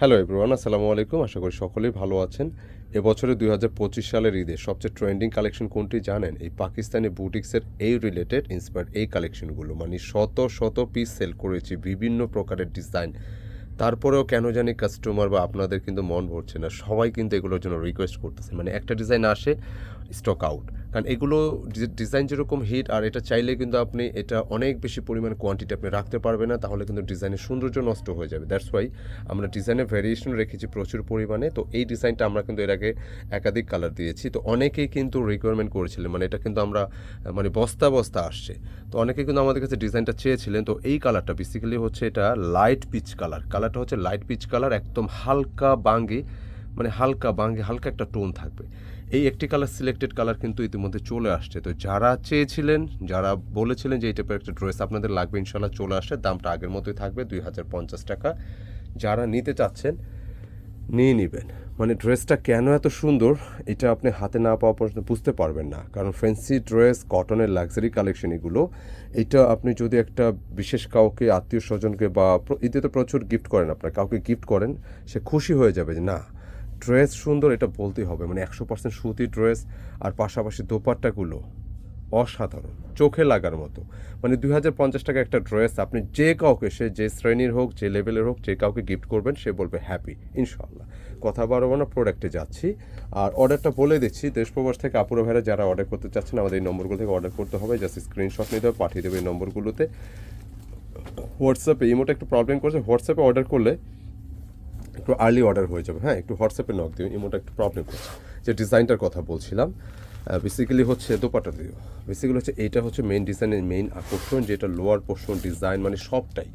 Hello everyone আসসালামু আলাইকুম আশা করি সকলেই ভালো আছেন। এবছরে দুই হাজার পঁচিশ সালের ঈদে সবচেয়ে ট্রেন্ডিং কালেকশন কোনটি জানেন? এই পাকিস্তানি বুটিক্সের এই রিলেটেড ইন্সপায়ার্ড এই কালেকশনগুলো মানে শত শত পিস সেল করেছি, বিভিন্ন প্রকারের ডিজাইন তারপরেও কেন জানি কাস্টমার বা আপনাদের কিন্তু মন ভরছে না। সবাই কিন্তু এগুলোর জন্য রিকোয়েস্ট করতেছে। মানে একটা ডিজাইন আসে স্টক আউট কারণ এগুলো ডিজাইন যেরকম হিট আর এটা চাইলে কিন্তু আপনি এটা অনেক বেশি পরিমাণ কোয়ান্টিটি আপনি রাখতে পারবেন না, তাহলে কিন্তু ডিজাইনের সৌন্দর্য নষ্ট হয়ে যাবে। দ্যাটস ওয়াই আমরা ডিজাইনের ভ্যারিয়েশন রেখেছি প্রচুর পরিমাণে। তো এই ডিজাইনটা আমরা কিন্তু এর আগে একাধিক কালার দিয়েছি। তো অনেকেই কিন্তু রিকোয়ারমেন্ট করেছিলেন মানে এটা কিন্তু আমরা মানে বস্তা বস্তা আসছে। তো অনেকে কিন্তু আমাদের কাছে ডিজাইনটা চেয়েছিলেন। তো এই কালারটা বেসিক্যালি হচ্ছে এটা লাইট পিচ কালার কালারটা হচ্ছে লাইট পিচ কালার একদম হালকা বাঙ্গি মানে হালকা বাঙ্গি, হালকা একটা টোন থাকবে। এই একটি কালার সিলেক্টেড কালার কিন্তু ইতিমধ্যে চলে আসছে। তো যারা চেয়েছিলেন, যারা বলেছিলেন যে এই টাইপের একটা ড্রেস আপনাদের লাগবে ইনশাল্লাহ চলে আসছে। দামটা আগের মতোই থাকবে, দুই হাজার পঞ্চাশ টাকা। যারা নিতে চাচ্ছেন, নিয়ে নেবেন। মানে ড্রেসটা কেন এত সুন্দর, এটা আপনি হাতে না পাওয়া পর্যন্ত বুঝতে পারবেন না। কারণ ফ্যান্সি ড্রেস কটনের লাক্সারি কালেকশন এগুলো, এটা আপনি যদি একটা বিশেষ কাউকে আত্মীয় স্বজনকে বা ঈদে তো প্রচুর গিফট করেন আপনার, কাউকে গিফট করেন, সে খুশি হয়ে যাবে যে না ড্রেস সুন্দর, এটা বলতেই হবে। মানে একশো পার্সেন্ট সুতি ড্রেস আর পাশাপাশি দোপাট্টাগুলো অসাধারণ, চোখে লাগার মতো। মানে দুই হাজার পঞ্চাশ টাকা একটা ড্রেস, আপনি যে কাউকে, সে যে শ্রেণির হোক, যে লেভেলের হোক, যে কাউকে গিফট করবেন, সে বলবে হ্যাপি ইনশাল্লাহ কথা বাড়াবো না প্রোডাক্টে যাচ্ছি। আর অর্ডারটা বলে দিচ্ছি দেশ প্রবাস থেকে আপুরো ভাইরা যারা অর্ডার করতে চাচ্ছেন, আমাদের এই নম্বরগুলো থেকে অর্ডার করতে হবে। জাস্ট স্ক্রিনশট নিতে হবে, পাঠিয়ে দেবে এই নম্বরগুলোতে। হোয়াটসঅ্যাপে ইমোটা একটু প্রবলেম করছে হোয়াটসঅ্যাপে অর্ডার করলে একটু আর্লি অর্ডার হয়ে যাবে। হ্যাঁ একটু হোয়াটসঅ্যাপে নক দিও ইমোটা একটু প্রবলেম করছে। যে ডিজাইনটার কথা বলছিলাম বেসিক্যালি হচ্ছে দোপাটা দিও। বেসিক্যালি হচ্ছে এইটা হচ্ছে মেইন ডিজাইনের মেইন আকর্ষণ, যেটা লোয়ার পোর্শন ডিজাইন মানে সবটাই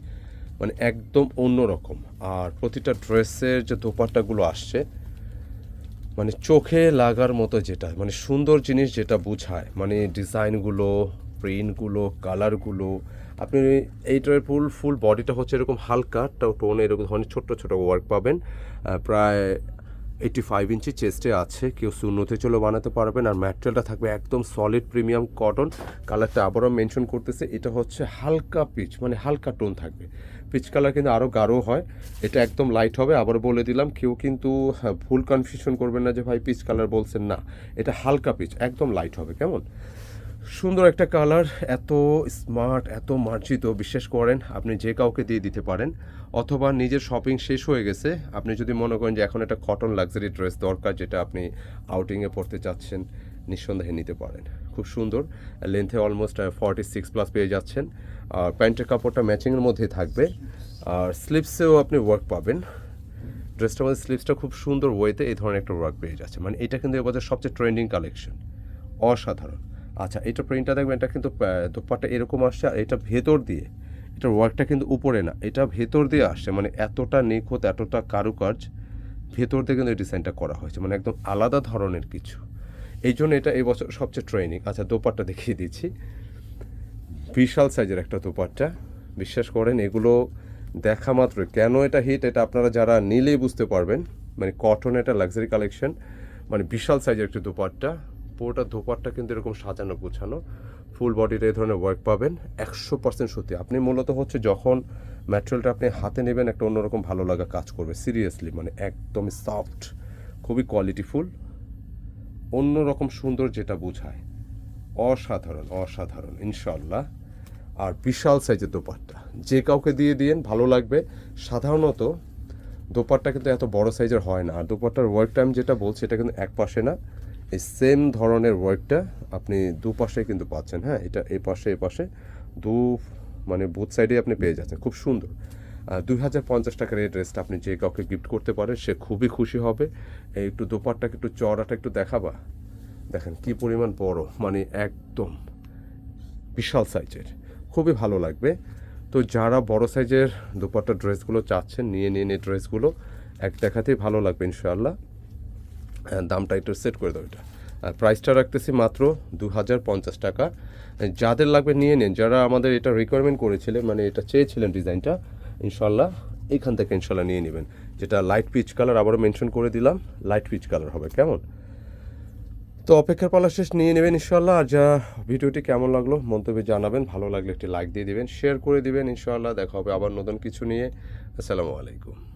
মানে একদম অন্যরকম। আর প্রতিটা ড্রেসের যে দোপাট্টাগুলো আসছে মানে চোখে লাগার মতো যেটা মানে সুন্দর জিনিস যেটা বোঝায় মানে ডিজাইনগুলো প্রিন্টগুলো কালারগুলো আপনি এইটার ফুল ফুল বডিটা হচ্ছে এরকম হালকা টোন এরকম ধরনের ছোট্ট ছোট ওয়ার্ক পাবেন। প্রায় এইটি ফাইভ ইঞ্চি চেস্টে আছে কেউ শূন্যতে চলে বানাতে পারবেন। আর ম্যাটেরিয়ালটা থাকবে একদম সলিড প্রিমিয়াম কটন কালারটা আবারও মেনশন করতেছে এটা হচ্ছে হালকা পিচ মানে হালকা টোন থাকবে। পিচ কালার কিন্তু আরও গাঢ় হয় এটা একদম লাইট হবে। আবার বলে দিলাম কেউ কিন্তু হ্যাঁ, ভুল কনফিউশন করবেন না যে ভাই পিচ কালার বলছেন না। এটা হালকা পিচ একদম লাইট হবে কেমন? সুন্দর একটা কালার, এত স্মার্ট, এত মার্জিত, বিশ্বাস করেন, আপনি যে কাউকে দিয়ে দিতে পারেন, অথবা নিজের শপিং শেষ হয়ে গেছে, আপনি যদি মনে করেন যে এখন একটা কটন লাক্সারি ড্রেস দরকার, যেটা আপনি আউটিংয়ে পড়তে চাচ্ছেন, নিঃসন্দেহে নিতে পারেন। খুব সুন্দর লেন্থে অলমোস্ট ফর্টি সিক্স প্লাস পেয়ে যাচ্ছেন। আর প্যান্টের কাপড়টা ম্যাচিংয়ের মধ্যেই থাকবে। আর স্লিপসেও আপনি ওয়ার্ক পাবেন। ড্রেসটার মধ্যে স্লিপসটা খুব সুন্দর ওয়েতে এই ধরনের একটা ওয়ার্ক পেয়ে যাচ্ছে মানে এটা কিন্তু এবছর সবচেয়ে ট্রেন্ডিং কালেকশন অসাধারণ। আচ্ছা এটা প্রিন্টটা দেখবেন, এটা কিন্তু দোপাট্টা এরকম আসছে, আর এটা ভেতর দিয়ে এটার ওয়ার্কটা কিন্তু উপরে না, এটা ভেতর দিয়ে আসছে মানে এতটা নিখুঁত, এতটা কারুকাজ ভেতর দিয়ে কিন্তু এই ডিজাইনটা করা হয়েছে মানে একদম আলাদা ধরনের কিছু। এই জন্য এটা এই বছর সবচেয়ে ট্রেনিং আচ্ছা দোপাট্টা দেখিয়ে দিচ্ছি। বিশাল সাইজের একটা দোপাট্টা, বিশ্বাস করেন, এগুলো দেখা মাত্র কেন এটা হিট এটা আপনারা যারা নিলেই বুঝতে পারবেন। মানে কটন এটা লাক্সারি কালেকশন মানে বিশাল সাইজের একটা দোপাট্টা। পুরোটা দোপাট্টা কিন্তু এরকম সাজানো, গোছানো। ফুল বডির এই ধরনের ওয়ার্ক পাবেন। একশো পার্সেন্ট সত্যি। আপনি মূলত হচ্ছে যখন ম্যাটেরিয়ালটা আপনি হাতে নেবেন, একটা অন্যরকম ভালো লাগা কাজ করবে। সিরিয়াসলি মানে একদম সফট খুবই কোয়ালিটিফুল অন্যরকম সুন্দর যেটা বোঝায়। অসাধারণ অসাধারণ ইনশাল্লাহ আর বিশাল সাইজের দোপাট্টা যে কাউকে দিয়ে দিয়েন, ভালো লাগবে। সাধারণত দোপাট্টা কিন্তু এত বড় সাইজের হয় না। আর দোপাট্টার ওয়ার্ক টাইম যেটা বলছে, এটা কিন্তু এক পাশে না। এই সেম ধরনের ওয়ার্কটা আপনি দুপাশে কিন্তু পাচ্ছেন হ্যাঁ? এটা এই পাশে এ পাশে দু মানে বুথ সাইডে আপনি পেয়ে যাচ্ছেন, খুব সুন্দর। দুই হাজার পঞ্চাশ টাকার এই ড্রেসটা আপনি যে কাউকে গিফট করতে পারেন, সে খুবই খুশি হবে। এই একটু দোপাট্টাকে একটু চড়াটা একটু দেখাবা? দেখেন কি পরিমাণ বড় মানে একদম বিশাল সাইজের খুবই ভালো লাগবে। তো যারা বড় সাইজের দুপাট্টা ড্রেসগুলো চাচ্ছেন, নিয়ে নিয়ে নিয়ে ড্রেসগুলো এক দেখাতেই ভালো লাগবে ইনশাআল্লাহ। দামটা একটু সেট করে দাও এটা। আর প্রাইসটা রাখতেছি মাত্র দু হাজার পঞ্চাশ টাকা। যাদের লাগবে নিয়ে নিন। যারা আমাদের এটা রিকোয়ারমেন্ট করেছিলেন মানে এটা চেয়েছিলেন ডিজাইনটা ইনশাল্লাহ এখান থেকে ইনশাল্লাহ নিয়ে নেবেন। যেটা লাইট পিচ কালার আবারও মেনশন করে দিলাম লাইট পিচ কালার হবে, কেমন? তো অপেক্ষার পালা শেষ, নিয়ে নেবেন ইনশাল্লাহ। আর যা ভিডিওটি কেমন লাগল মন্তব্যে জানাবেন। ভালো লাগলে একটি লাইক দিয়ে দিবেন শেয়ার করে দিবেন ইনশাল্লাহ। দেখা হবে আবার নতুন কিছু নিয়ে। আসসালামু আলাইকুম।